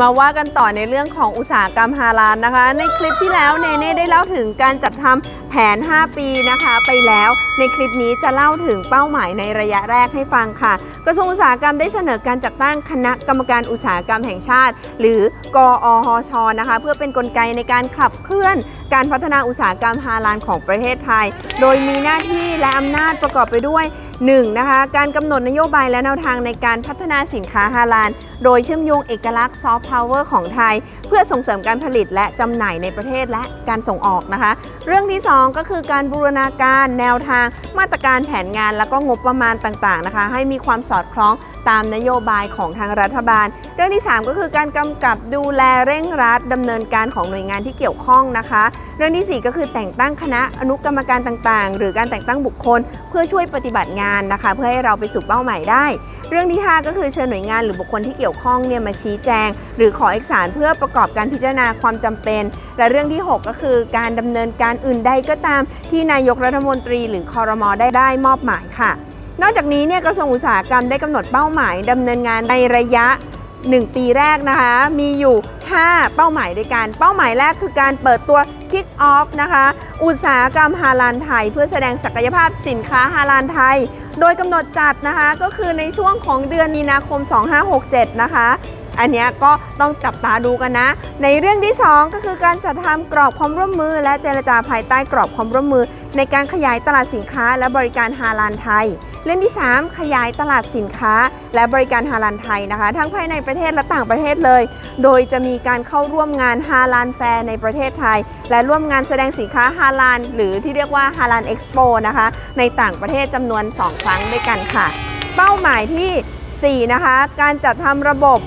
มาว่ากันต่อในเรื่องของอุตสาหกรรมฮาลาลนะคะ ในคลิปที่แล้วเนเน่ได้เล่าถึงการจัดทำแผน 5 ปีนะคะ ไปแล้วในคลิปนี้จะเล่าถึงเป้าหมายในระยะแรกให้ฟังค่ะ กระทรวงอุตสาหกรรมได้เสนอการจัดตั้งคณะกรรมการอุตสาหกรรมแห่งชาติ หรือกออชนะคะ เพื่อเป็นนกลไกในการขับเคลื่อนการพัฒนาอุตสาหกรรมฮาลาลของประเทศไทย โดยมีหน้าที่และอำนาจประกอบไปด้วย 1. นะคะการกำหนดนโยบายและแนวทางในการพัฒนาสินค้าฮาลาลโดยเชื่อมโยงเอกลักษณ์ซอฟต์พาวเวอร์ของไทย เพื่อส่งเสริมการผลิตและจำหน่ายในประเทศและการส่งออกนะคะ เรื่องที่ 2 ก็คือการบูรณาการแนวทางมาตรการแผนงานแล้วก็งบประมาณต่างๆนะคะ ให้มีความสอดคล้องตามนโยบายของทางรัฐบาล เรื่องที่ 3 ก็คือการกำกับดูแลเร่งรัดดำเนินการของหน่วยงานที่เกี่ยวข้องนะคะ เรื่องที่ 4 ก็คือแต่งตั้งคณะอนุกรรมการต่างๆ หรือการแต่งตั้งบุคคล เพื่อช่วยปฏิบัติงานนะคะ เพื่อให้เราไปสู่เป้าหมายได้ เรื่องที่ 5 ก็คือเชิญหน่วยงานหรือบุคคลที่เกี่ยวข้องเนี่ยมาชี้แจง หรือขอเอกสารเพื่อประกอบการพิจารณาความจำเป็น และเรื่องที่ 6 ก็คือการดำเนินการอื่นใดก็ตาม ที่นายกรัฐมนตรี หรือคอรมอได้ได้มอบหมายค่ะ นอกจากนี้เนี่ยกระทรวงอุตสาหกรรมได้กำหนดเป้าหมายดำเนินงานในระยะ 1 ปีแรกนะคะ มีอยู่ 5 เป้าหมายด้วยกัน เป้าหมายแรกคือการเปิดตัว Kick Off นะคะ อุตสาหกรรมฮาลานไทย เพื่อแสดงศักยภาพสินค้าฮาลานไทย โดยกำหนดจัดนะคะ ก็คือในช่วงของเดือนมีนาคม 2567 นะคะ อันนี้ก็ต้องจับตาดูกันนะ ในเรื่องที่ 2 ก็คือการจัดทำกรอบความร่วมมือ และเจรจาภายใต้กรอบความร่วมมือ ในการขยายตลาดสินค้า และบริการฮาลาลไทย เรื่องที่ 3 ขยายตลาดสินค้า และบริการฮาลาลไทยนะคะ ทั้งภายในประเทศและต่างประเทศเลย โดยจะมีการเข้าร่วมงานฮาลาลแฟร์ในประเทศไทย และร่วมงานแสดงสินค้าฮาลาลหรือที่เรียกว่าฮาลาลเอ็กซ์โปนะคะ ในต่างประเทศจำนวน 2 ครั้งด้วยกันค่ะ เป้าหมายทีสี่4 นะคะ การจัดทำระบบ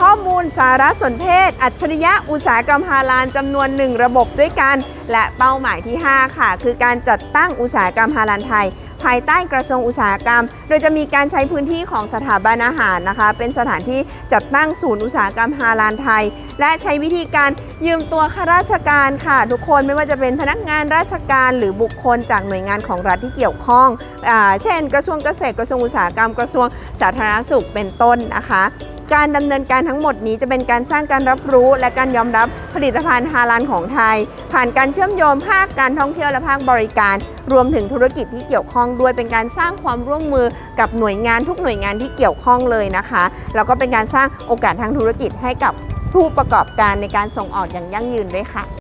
ข้อมูลสารสนเทศ อัจฉริยะอุตสาหกรรมฮาลาลจำนวน 1 ระบบด้วยกัน และเป้าหมายที่ 5 ค่ะ คือการจัดตั้งอุตสาหกรรมฮาลาลไทย ภายใต้กระทรวงอุตสาหกรรม โดยจะมีการใช้พื้นที่ของสถาบันอาหารนะคะ เป็นสถานที่จัดตั้งศูนย์อุตสาหกรรมฮาลาลไทย และใช้วิธีการยืมตัวข้าราชการค่ะ ทุกคนไม่ว่าจะเป็นพนักงานราชการหรือบุคคลจากหน่วยงานของรัฐที่เกี่ยวข้องอเช่น กระทรวงเกษตรกระทรวงอุตสาหกรรม กระทรวงสาธารณสุขเป็นต้นนะคะการดำเนินการทั้งหมดนี้จะเป็นการสร้างการรับรู้และการยอมรับผลิตภัณฑ์ฮาลาลของไทย ผ่านการเชื่อมโยงภาคการท่องเที่ยวและภาคบริการ รวมถึงธุรกิจที่เกี่ยวข้องด้วยเป็นการสร้างความร่วมมือกับหน่วยงานทุกหน่วยงานที่เกี่ยวข้องเลยนะคะแล้วก็เป็นการสร้างโอกาสทางธุรกิจให้กับผู้ประกอบการในการส่งออกอย่างยั่งยืนด้วยค่ะ